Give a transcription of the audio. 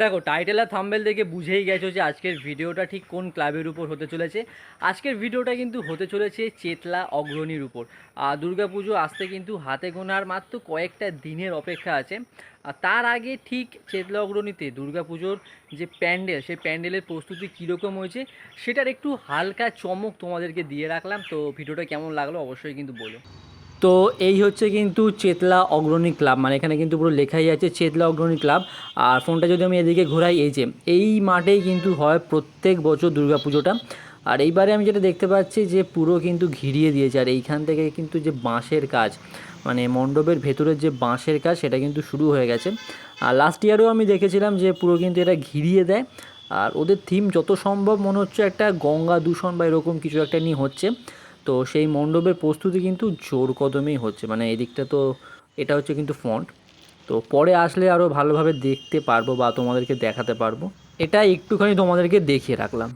দেখো টাইটেল আর থাম্বেল দেখে বুঝেই গেছো যে আজকের ভিডিওটা ঠিক কোন ক্লাবের উপর হতে চলেছে। আজকের ভিডিওটা কিন্তু হতে চলেছে চেতলা অগ্রণীর উপর। আর দুর্গাপুজো আসতে কিন্তু হাতে গোনার মাত্র কয়েকটা দিনের অপেক্ষা আছে। আর তার আগে ঠিক চেতলা অগ্রণীতে দুর্গাপুজোর যে প্যান্ডেল, সেই প্যান্ডেলের প্রস্তুতি কীরকম হয়েছে, সেটার একটু হালকা চমক তোমাদেরকে দিয়ে রাখলাম। তো ভিডিওটা কেমন লাগল অবশ্যই কিন্তু বলো। তো এই হচ্ছে কিন্তু চেতলা অগ্রণী ক্লাব। মানে এখানে কিন্তু পুরো লেখাই আছে চেতলা অগ্রণী ক্লাব। আর ফোনটা যদি আমি এদিকে ঘোরাই, এই যে, এই মাঠেই কিন্তু হয় প্রত্যেক বছর দুর্গা পুজোটা আর এইবারে আমি যেটা দেখতে পাচ্ছি যে পুরো কিন্তু ঘিরিয়ে দিয়েছে। আর এইখান থেকে কিন্তু যে বাঁশের কাজ মানে মণ্ডপের ভেতরের যে বাঁশের কাজ, সেটা কিন্তু শুরু হয়ে গেছে। আর লাস্ট ইয়ারেও আমি দেখেছিলাম যে পুরো কিন্তু এটা ঘিরিয়ে দেয়। আর ওদের থিম যত সম্ভব মনে হচ্ছে একটা গঙ্গা দূষণ বা এরকম কিছু একটা নিয়ে হচ্ছে। তো সেই মণ্ডপের প্রস্তুতি কিন্তু জোর কদমেই হচ্ছে। মানে এদিকটা তো এটা হচ্ছে কিন্তু ফন্ট তো পরে আসলে আরও ভালোভাবে দেখতে পারব বা তোমাদেরকে দেখাতে পারব। এটা একটুখানি তোমাদেরকে দেখিয়ে রাখলাম।